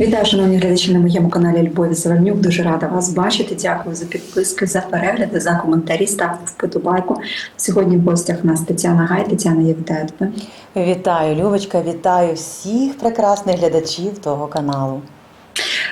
Вітаю, шановні глядачі на моєму каналі Любові Завальнюк. Дуже рада вас бачити. Дякую за підписки, за перегляди, за коментарі. Ставте вподобайку. Сьогодні в гостях у нас Тетяна Гай. Тетяна, я вітаю тебе. Вітаю, Любочка, вітаю всіх прекрасних глядачів того каналу.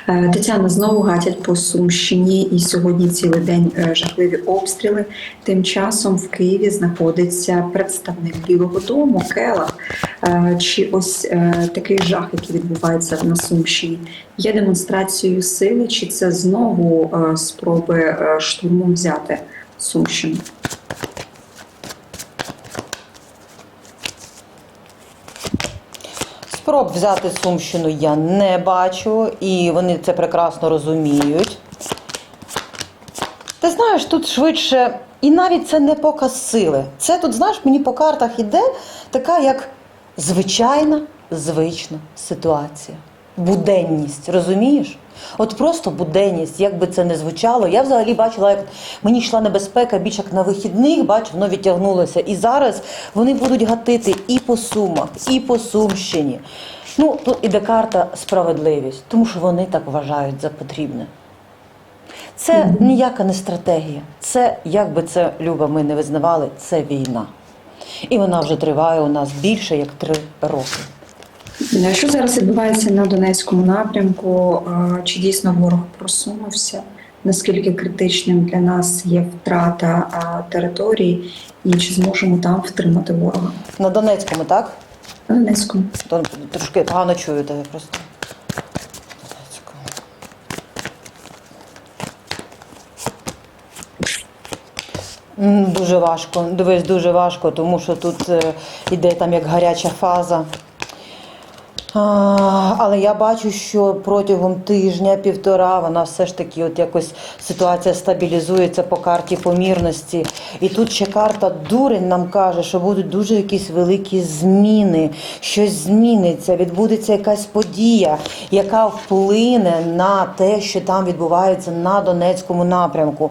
Е, Тетяна знову гатять по Сумщині, і сьогодні цілий день е, жахливі обстріли. Тим часом в Києві знаходиться представник Білого Дому Келах. Е, Чи ось такий жах, який відбувається на Сумщині, є демонстрацією сили, чи це знову спроби штурмом взяти Сумщину? Спроб взяти Сумщину я не бачу, і вони це прекрасно розуміють. Ти знаєш, тут швидше, і навіть це не показ сили. Це тут, знаєш, мені по картах іде така як звичайна, звична ситуація. Буденність, розумієш? От просто буденність, як би це не звучало. Я взагалі бачила, як мені йшла небезпека більш як на вихідних, бач, воно відтягнулося. І зараз вони будуть гатити і по Сумах, і по Сумщині. Ну, тут іде карта справедливість, тому що вони так вважають за потрібне. Це ніяка не стратегія. Це, як би це Люба, ми не визнавали, це війна. І вона вже триває у нас більше як три роки. Е, Що зараз відбувається на Донецькому напрямку? Е, Чи дійсно ворог просунувся? Наскільки критичним для нас є втрата е, території, і чи зможемо там втримати ворога? На Донецькому, так? На Донецькому. Трошки погано чую тебе просто. Донецькому. Дуже важко. Дивись, дуже важко, тому що тут іде там як гаряча фаза. А, але я бачу, що протягом тижня-півтора вона все ж таки, от якось ситуація стабілізується по карті помірності. І тут ще карта дурень нам каже, що будуть дуже якісь великі зміни, щось зміниться, відбудеться якась подія, яка вплине на те, що там відбувається на Донецькому напрямку.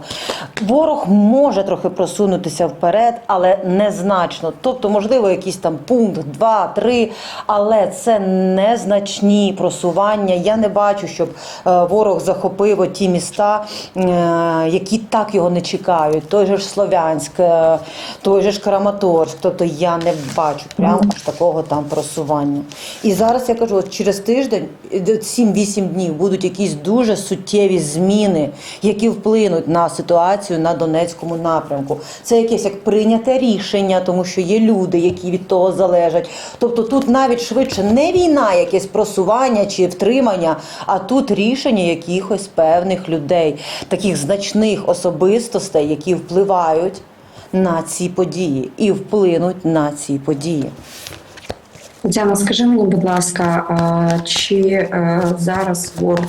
Ворог може трохи просунутися вперед, але незначно. Тобто, можливо, якийсь там пункт, два, три, але це незначні просування. Я не бачу, щоб е, ворог захопив ті міста, е, які так його не чекають. Той же ж Слов'янськ, е, той же ж Краматорськ. Тобто я не бачу прямо аж такого там просування. І зараз я кажу, от через тиждень, е, 7-8 днів будуть якісь дуже суттєві зміни, які вплинуть на ситуацію на Донецькому напрямку. Це якесь як прийняте рішення, тому що є люди, які від того залежать. Тобто тут навіть швидше не війна, якесь просування чи втримання, а тут рішення якихось певних людей, таких значних особистостей, які впливають на ці події і вплинуть на ці події. Тетяна, скажи мені, будь ласка, чи е, зараз ворог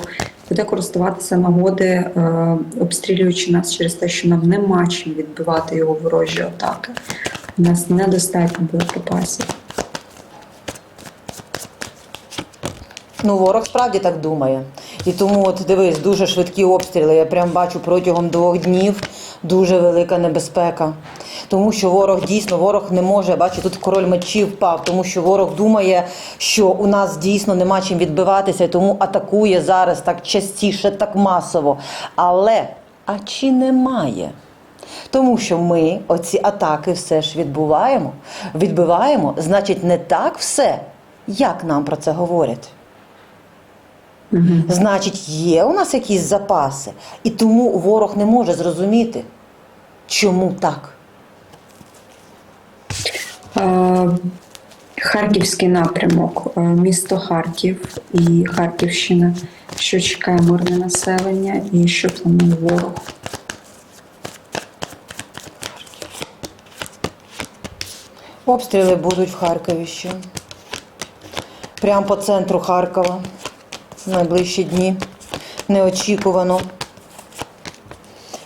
буде користуватися нагоди, е, обстрілюючи нас через те, що нам нема чим відбивати його ворожі атаки? У нас недостатньо боєприпасів. Ну, ворог справді так думає. І тому, от дивись, дуже швидкі обстріли. Я прям бачу протягом двох днів дуже велика небезпека. Тому що ворог дійсно ворог не може, бачу, тут король мечів впав, тому що ворог думає, що у нас дійсно нема чим відбиватися, і тому атакує зараз так частіше, так масово. Але а чи немає? Тому що ми оці атаки все ж відбуваємо, відбиваємо, значить, не так все, як нам про це говорять. Значить, є у нас якісь запаси, і тому ворог не може зрозуміти, чому так. Харківський напрямок, місто Харків і Харківщина. Що чекає мирне населення і що планує ворог? Обстріли будуть в Харкові ще. Прямо по центру Харкова найближчі дні. Неочікувано.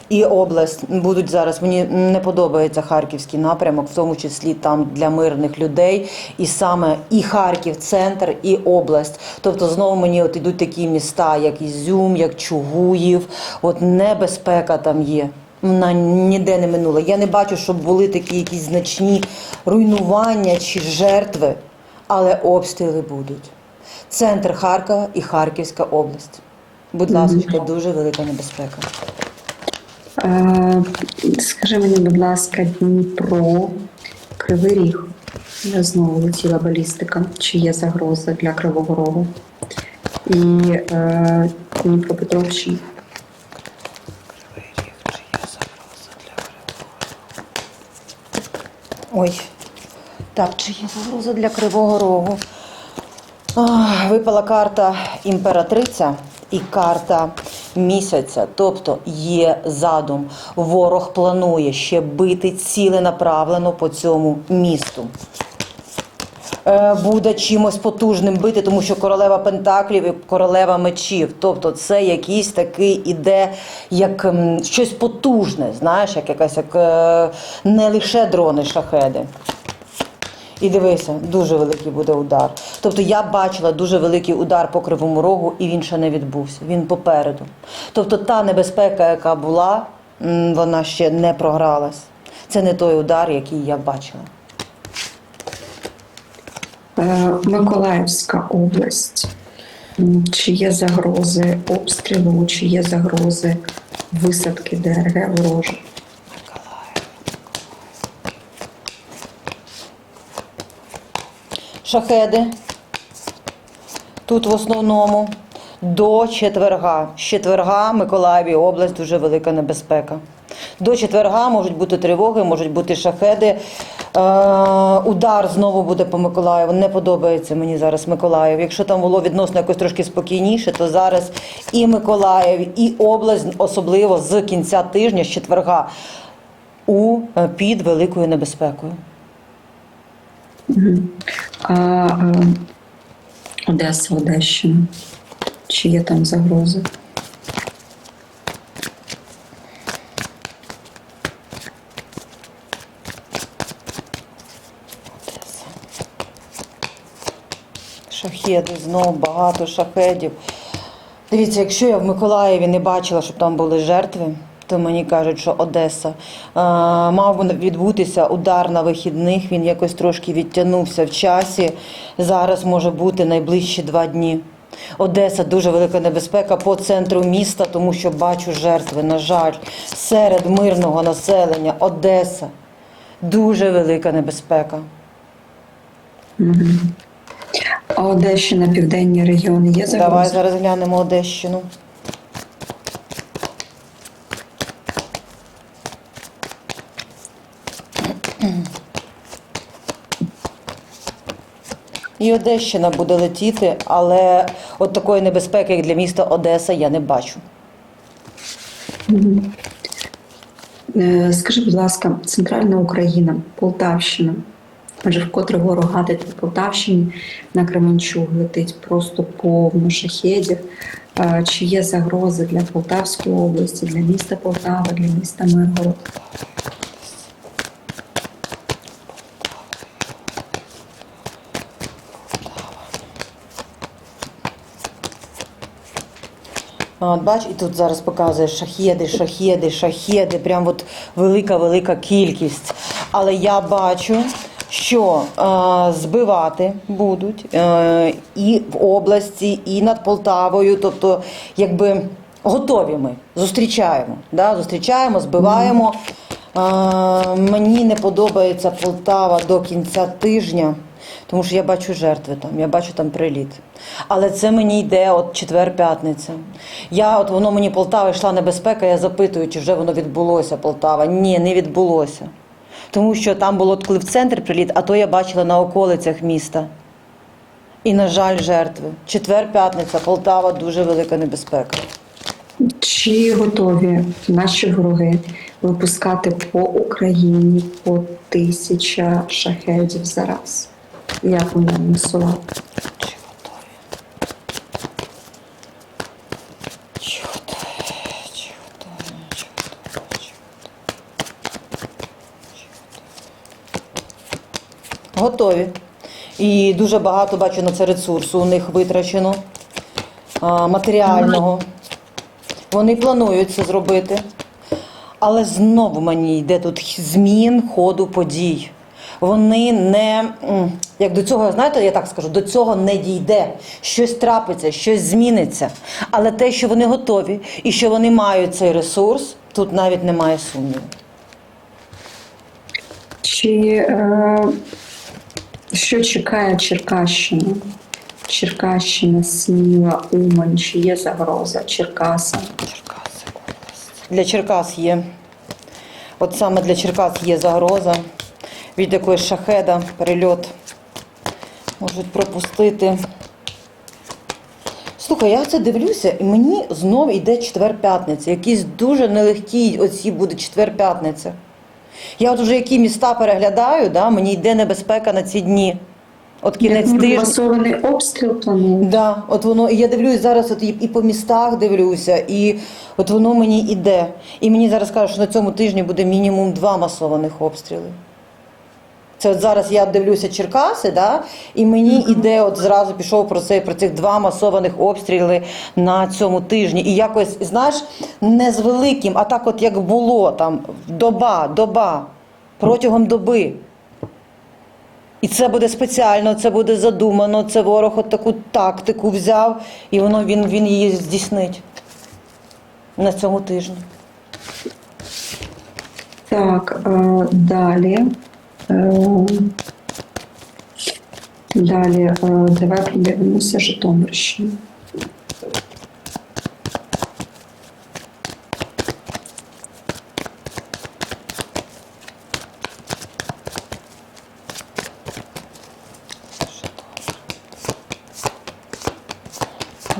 І область будуть зараз. Мені не подобається харківський напрямок, в тому числі там для мирних людей, і саме і Харків, центр, і область. Тобто знову мені от ідуть такі міста, як Ізюм, як Чугуїв. От небезпека там є. Вона ніде не минула. Я не бачу, щоб були такі якісь значні руйнування чи жертви, але обстріли будуть. Центр Харкова і Харківська область. Будь ласка, дуже велика небезпека. Е, Скажи мені, будь ласка, Дніпро, Кривий Ріг. Знову летіла балістика. Чи є загроза для Кривого Рогу? І е, Дніпропетровщина. Ой, так, чи є загроза для Кривого Рогу? Випала карта імператриця і карта місяця. Тобто є задум. Ворог планує ще бити ціленаправлено по цьому місту. Е, Буде чимось потужним бити, тому що королева пентаклів і королева мечів. Тобто це якийсь такий іде як щось потужне, знаєш, як якась як е, не лише дрони, шахеди. І дивися, дуже великий буде удар. Тобто я бачила дуже великий удар по кривому рогу, і він ще не відбувся. Він попереду. Тобто та небезпека, яка була, вона ще не програлась. Це не той удар, який я бачила. Е, Миколаївська область. Чи є загрози обстрілу, чи є загрози висадки ДРГ ворожих? Шахеди. Тут в основному до четверга. З четверга Миколаєві область дуже велика небезпека. До четверга можуть бути тривоги, можуть бути шахеди. Е, удар знову буде по Миколаєву. Не подобається мені зараз Миколаїв. Якщо там було відносно якось трошки спокійніше, то зараз і Миколаїв, і область, особливо з кінця тижня, з четверга, у е, під великою небезпекою. Мгм. А е, Одеса, Одещина. Чи є там загрози? Шахеди, знову багато шахедів. Дивіться, якщо я в Миколаєві не бачила, щоб там були жертви, то мені кажуть, що Одеса. А, мав би відбутися удар на вихідних, він якось трошки відтягнувся в часі. Зараз може бути найближчі два дні. Одеса дуже велика небезпека по центру міста, тому що бачу жертви, на жаль, серед мирного населення. Одеса дуже велика небезпека. А Одещина, південні регіони є загрози? Давай зараз глянемо Одещину. І Одещина буде летіти, але от такої небезпеки, як для міста Одеса, я не бачу. Е, Скажи, будь ласка, Центральна Україна, Полтавщина. Адже вкотре ворог гадить по Полтавщині на Кременчуг летить просто повно шахедів. Е, Чи є загрози для Полтавської області, для міста Полтава, для міста Миргород? От бач, і тут зараз показує шахеди, шахеди, шахеди, прям от велика-велика кількість. Але я бачу, що е, збивати будуть е, і в області, і над Полтавою. Тобто, якби готові ми зустрічаємо. Да? Зустрічаємо, збиваємо. Е, мені не подобається Полтава до кінця тижня. Тому що я бачу жертви там, я бачу там приліт. Але це мені йде от четвер-п'ятниця. Я от воно мені Полтава йшла небезпека, я запитую, чи вже воно відбулося Полтава. Ні, не відбулося. Тому що там було коли в центр приліт, а то я бачила на околицях міста. І, на жаль, жертви. Четвер-п'ятниця, Полтава дуже велика небезпека. Чи готові наші вороги випускати по Україні по тисяча шахедів зараз? Як вони анонсувати? Чи готові? Чи готові? Чи готові? Чи готові? Чи готові? Готові. І дуже багато бачу на це ресурсу у них витрачено а, матеріального. Вони планують це зробити. Але знову мені йде тут змін ходу подій. Вони не як до цього, знаєте, я так скажу, до цього не дійде. Щось трапиться, щось зміниться. Але те, що вони готові і що вони мають цей ресурс, тут навіть немає сумніву. Чи е, що чекає Черкащина? Черкащина, Сміла, Умань, чи є загроза Черкаса? Черкаси. Для Черкас є. От саме для Черкас є загроза від якоїсь шахеда, перельот. Можуть пропустити. Слухай, я це дивлюся, і мені знов йде четвер-п'ятниця. Якісь дуже нелегкі оці буде четвер-п'ятниця. Я от вже які міста переглядаю, да, мені йде небезпека на ці дні. От кінець Як тижня. масований обстріл планують? Да, от воно, і я дивлюсь зараз, от і, і по містах дивлюся, і от воно мені іде. І мені зараз кажуть, що на цьому тижні буде мінімум два масованих обстріли. Це от зараз я дивлюся Черкаси, да, і мені іде, от зразу пішов про це, про цих два масованих обстріли на цьому тижні. І якось, знаєш, не з великим, а так, от як було там доба, доба, протягом доби. І це буде спеціально, це буде задумано. Це ворог от таку тактику взяв, і воно він, він її здійснить на цьому тижні. Так, е, далі. Е, далі, е, давай подивимося Житомирщину.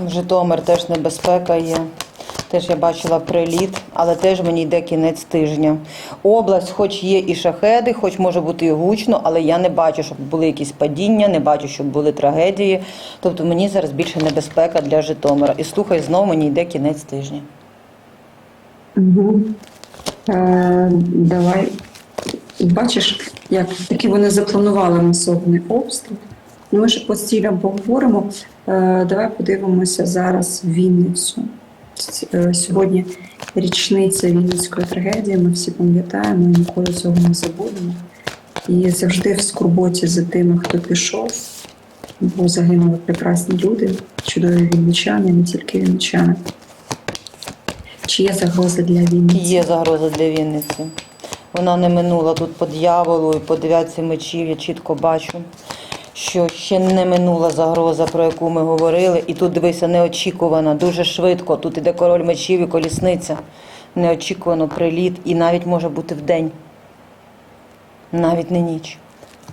Житомир теж небезпека є. Теж я бачила приліт, але теж мені йде кінець тижня. Область, хоч є і шахеди, хоч може бути і гучно, але я не бачу, щоб були якісь падіння, не бачу, щоб були трагедії. Тобто мені зараз більше небезпека для Житомира. І слухай, знову мені йде кінець тижня. Е, давай. Бачиш, як таки вони запланували масований обстріл. Ну, Ми ще по цілям поговоримо. Е, давай подивимося зараз Вінницю. Е, Сьогодні річниця Вінницької трагедії. Ми всі пам'ятаємо ніколи цього не забудемо. І завжди в скорботі за тими, хто пішов, бо загинули прекрасні люди, чудові вінничани, не тільки вінничани. Чи є загроза для Вінниці? Є загроза для Вінниці. Вона не минула тут по дьяволу і по дев'ятці мечів. Я чітко бачу, що ще не минула загроза, про яку ми говорили. І тут дивися, неочікувано, дуже швидко. Тут іде король мечів і колісниця. Неочікувано приліт, і навіть може бути вдень. Навіть не ніч,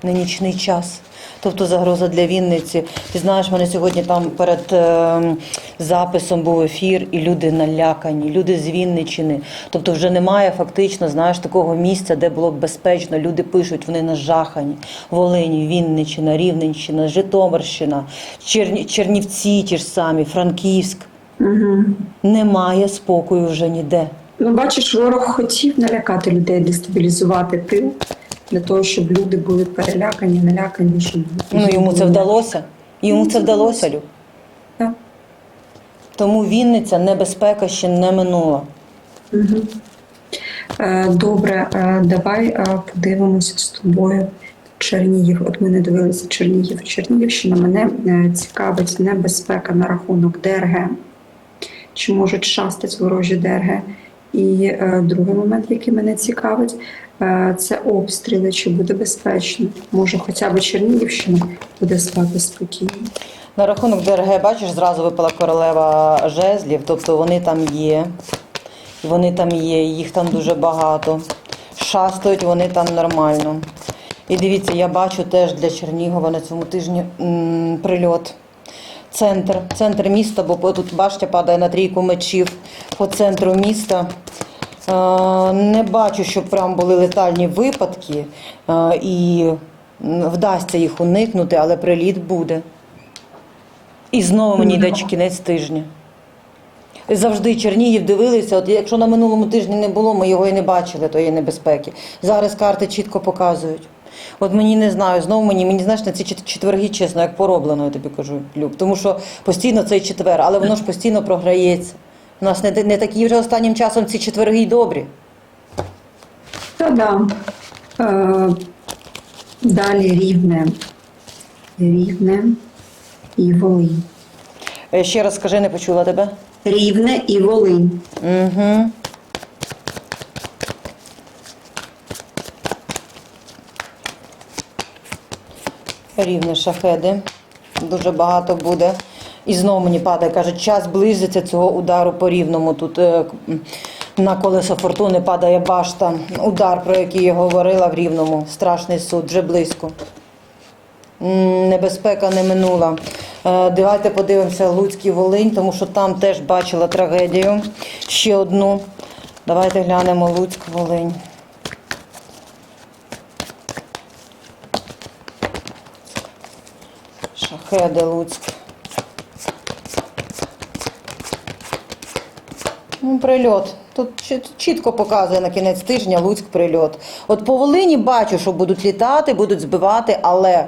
не нічний час. Тобто загроза для Вінниці. Ти знаєш, мене сьогодні там перед е, записом був ефір, і люди налякані, люди з Вінничини. Тобто вже немає фактично, знаєш, такого місця, де було б безпечно. Люди пишуть, вони нажахані. Волині, Вінничина, Рівненщина, Житомирщина, Черні, Чернівці ті ж самі, Франківськ. Угу. Немає спокою вже ніде. Ну, бачиш, ворог хотів налякати людей, дестабілізувати тил для того, щоб люди були перелякані, налякані, щоб Ну йому це вдалося. Йому це вдалося, Лю. Так. Тому Вінниця небезпека ще не минула. Угу. Добре, е, давай е, подивимося з тобою Чернігів. От ми не дивилися Чернігів. Чернігівщина мене цікавить небезпека на рахунок ДРГ. Чи можуть шастати ворожі ДРГ? І е, другий момент, який мене цікавить, це обстріли. Чи буде безпечно? Може, хоча б Чернігівщина буде спати спокійно. На рахунок ДРГ, бачиш, зразу випала королева жезлів, тобто вони там є. Вони там є, їх там дуже багато. Шастають вони там нормально. І дивіться, я бачу теж для Чернігова на цьому тижні м, прильот. Центр, центр міста, бо тут башня падає на трійку мечів по центру міста. Е, Не бачу, щоб прям були летальні випадки, е, і вдасться їх уникнути, але приліт буде. І знову мені йде кінець тижня. Завжди Чернігів дивилися, от якщо на минулому тижні не було, ми його і не бачили, тої небезпеки. Зараз карти чітко показують. От мені не знаю, знову мені, мені знаєш, на ці четверги, чесно, як пороблено, я тобі кажу, Люб. Тому що постійно цей четвер, але воно ж постійно програється. У нас не, не такі вже останнім часом ці четверги й добрі. Та да. Е, Далі рівне, рівне і Волинь. Е, Ще раз скажи, не почула тебе. Рівне і Волинь. Угу. Рівне шахеди. Дуже багато буде. І знову мені падає, каже, час близиться цього удару по рівному. Тут е, на колесо фортуни падає башта. Удар, про який я говорила в рівному. Страшний суд, вже близько. Небезпека не минула. Е, Давайте подивимося Луцький Волинь, тому що там теж бачила трагедію. Ще одну. Давайте глянемо Луцьк Волинь. Шахеди Луцьк. Ну, прильот. Тут чітко показує на кінець тижня Луцьк прильот. От по Волині бачу, що будуть літати, будуть збивати, але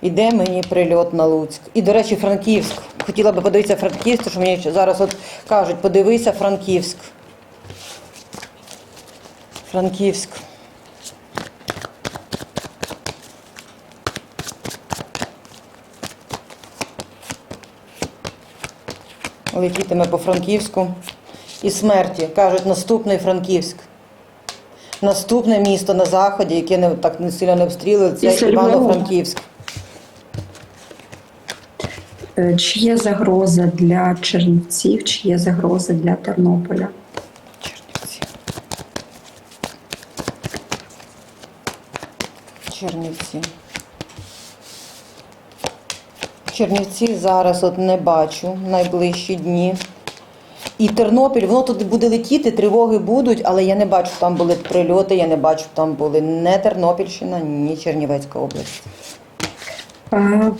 іде мені прильот на Луцьк. І, до речі, Франківськ. Хотіла би подивитися Франківськ, що мені зараз от кажуть, подивися Франківськ. Франківськ. Летітиме по Франківську. І смерті. Кажуть, наступний Франківськ. Наступне місто на заході, яке не так не сильно не обстрілили, це Івано-Франківськ. Е, Чи є загроза для Чернівців, чи є загроза для Тернополя? Чернівці. Чернівці. Чернівці зараз от не бачу найближчі дні. І Тернопіль, воно туди буде летіти, тривоги будуть, але я не бачу, там були прильоти, я не бачу, там були не Тернопільщина, ні Чернівецька область. А,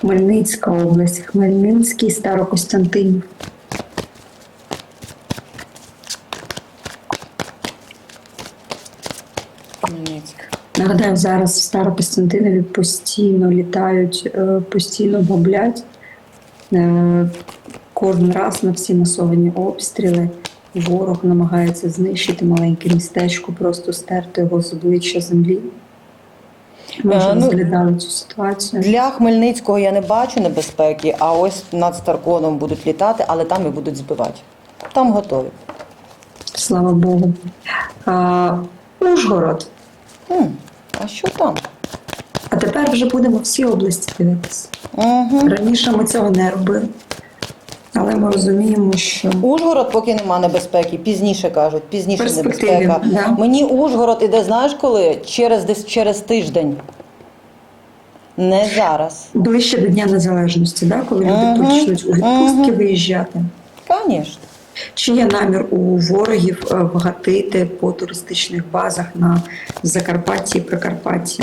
Хмельницька область, Хмельницький, Старокостянтинів. Хмельницьк. Нагадаю, зараз в Старокостянтинові постійно літають, е, постійно бомблять. Кожен раз на всі масовані обстріли ворог намагається знищити маленьке містечко, просто стерти його з обличчя землі. Ми вже Е, ну, розглядали цю ситуацію. Для Хмельницького я не бачу небезпеки, а ось над Старконом будуть літати, але там і будуть збивати. Там готові. Слава Богу. А, Ужгород. М, а що там? А тепер вже будемо всі області дивитися. Угу. Раніше ми цього не робили. Але ми розуміємо, що Ужгород поки нема небезпеки, пізніше кажуть, пізніше Перспективі, небезпека. да. Мені Ужгород іде, знаєш коли? Через десь через тиждень. Не зараз. ближче до Дня Незалежності, да? коли люди Мгм, почнуть у відпустки мгм. виїжджати. Звісно. Чи є намір у ворогів е, вгатити по туристичних базах на Закарпатті і Прикарпатті?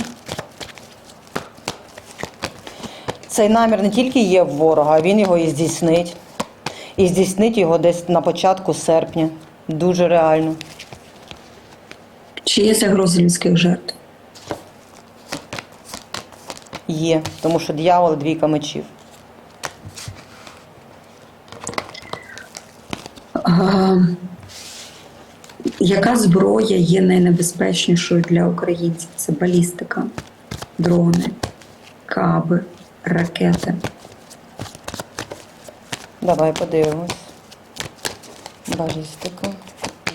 Цей намір не тільки є в ворога, він його і здійснить. І здійснить його десь на початку серпня. Дуже реально. Чи є загрози людських жертв? Є, тому що дьявол двійка мечів. А, яка зброя є найнебезпечнішою для українців? Це балістика, дрони, каби, ракети. Давай подивимось. Балістика,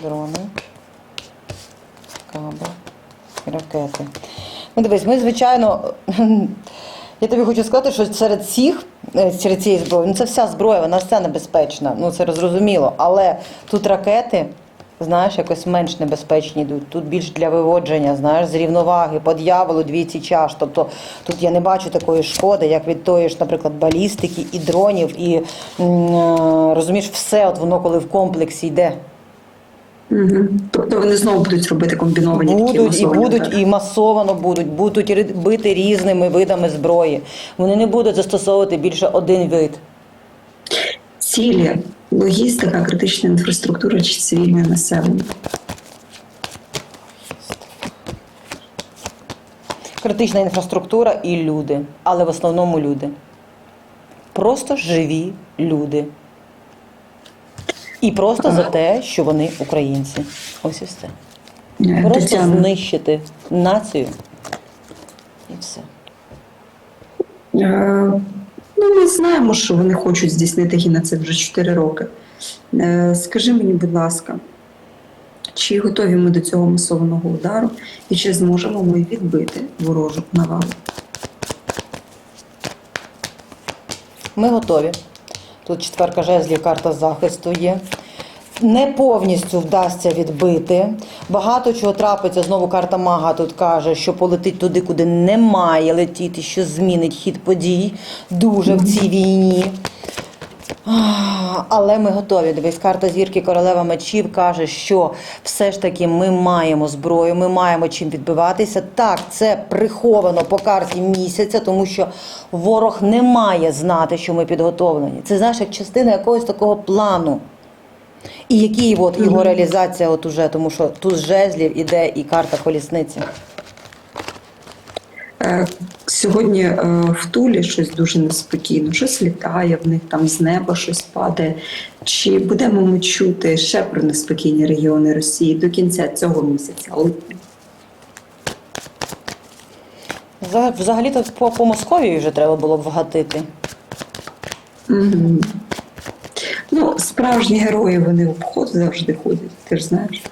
дрони, каба, ракети. Ну, дивись, ми, звичайно, я тобі хочу сказати, що серед всіх, е, серед цієї зброї, ну це вся зброя, вона вся небезпечна, ну це розуміло, Але тут ракети, знаєш, якось менш небезпечні йдуть. Тут більш для виводження, знаєш, з рівноваги, по дьяволу двійці чаш. Тобто тут я не бачу такої шкоди, як від тої ж, наприклад, балістики і дронів, і е, розумієш, все от воно коли в комплексі йде. Угу. Тобто вони знову будуть робити комбіновані такі Будуть і будуть, атаки. і масовано будуть, будуть бити різними видами зброї. Вони не будуть застосовувати більше один вид. Цілі, логістика, критична інфраструктура чи цивільне населення. Критична інфраструктура і люди, але в основному люди. Просто живі люди. І просто за те, що вони українці. Ось і все. Е, Просто знищити націю І все. Ну, ми знаємо, що вони хочуть здійснити геноцид вже 4 роки. Е, Скажи мені, будь ласка, чи готові ми до цього масованого удару і чи зможемо ми відбити ворожу навалу? Ми готові. Тут четверка жезлів, карта захисту є. Не повністю вдасться відбити. Багато чого трапиться. Знову карта мага тут каже, що полетить туди, куди не має летіти, що змінить хід подій дуже в цій війні. Але ми готові. Дивись, карта зірки королева мечів каже, що все ж таки ми маємо зброю, ми маємо чим відбиватися. Так, це приховано по карті місяця, тому що ворог не має знати, що ми підготовлені. Це знаєш, як частина якогось такого плану. І який от його реалізація от уже, тому що тут з жезлів іде і карта колісниці. Е, Сьогодні е, в Тулі щось дуже неспокійно, щось літає в них, там з неба щось падає. Чи будемо ми чути ще про неспокійні регіони Росії до кінця цього місяця? Взагалі-то по, по Московії вже треба було б вгатити. Мгм. Справжні герої вони в обход завжди ходять, ти ж знаєш.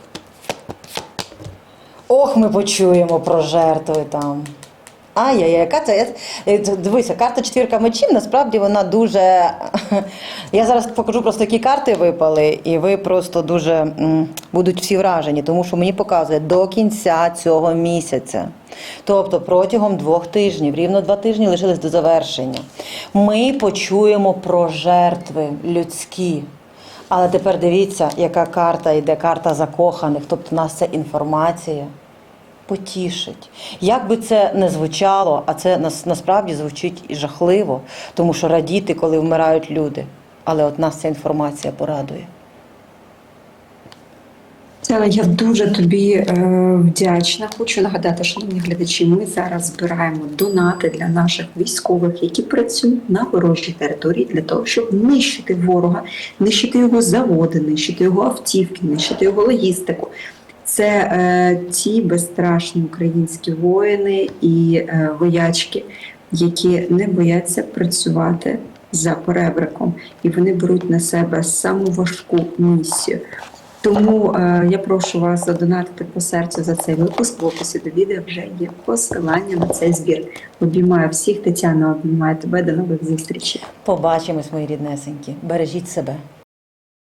Ох, ми почуємо про жертви там. Ай-яй, яка це? Дивися, карта четвірка мечів, насправді вона дуже. Я зараз покажу просто які карти випали, і ви просто дуже будуть всі вражені, тому що мені показує до кінця цього місяця. Тобто протягом двох тижнів, рівно два тижні лишились до завершення. Ми почуємо про жертви людські. Але тепер дивіться, яка карта йде, карта закоханих. Тобто нас це інформація потішить. Як би це не звучало, а це нас, насправді звучить і жахливо, тому що радіти, коли вмирають люди. Але от нас ця інформація порадує. Тетяна, я дуже тобі е, вдячна. Хочу нагадати, шановні глядачі, ми зараз збираємо донати для наших військових, які працюють на ворожій території, для того, щоб нищити ворога, нищити його заводи, нищити його автівки, нищити його логістику. Це е, ті безстрашні українські воїни і е, воячки, які не бояться працювати за перебриком, і вони беруть на себе саму важку місію. Тому е, я прошу вас задонатити по серцю за цей випуск. В описі до відео вже є посилання на цей збір. Обіймаю всіх, Тетяна, обіймаю тебе. До нових зустрічей. Побачимось, мої ріднесенькі. Бережіть себе.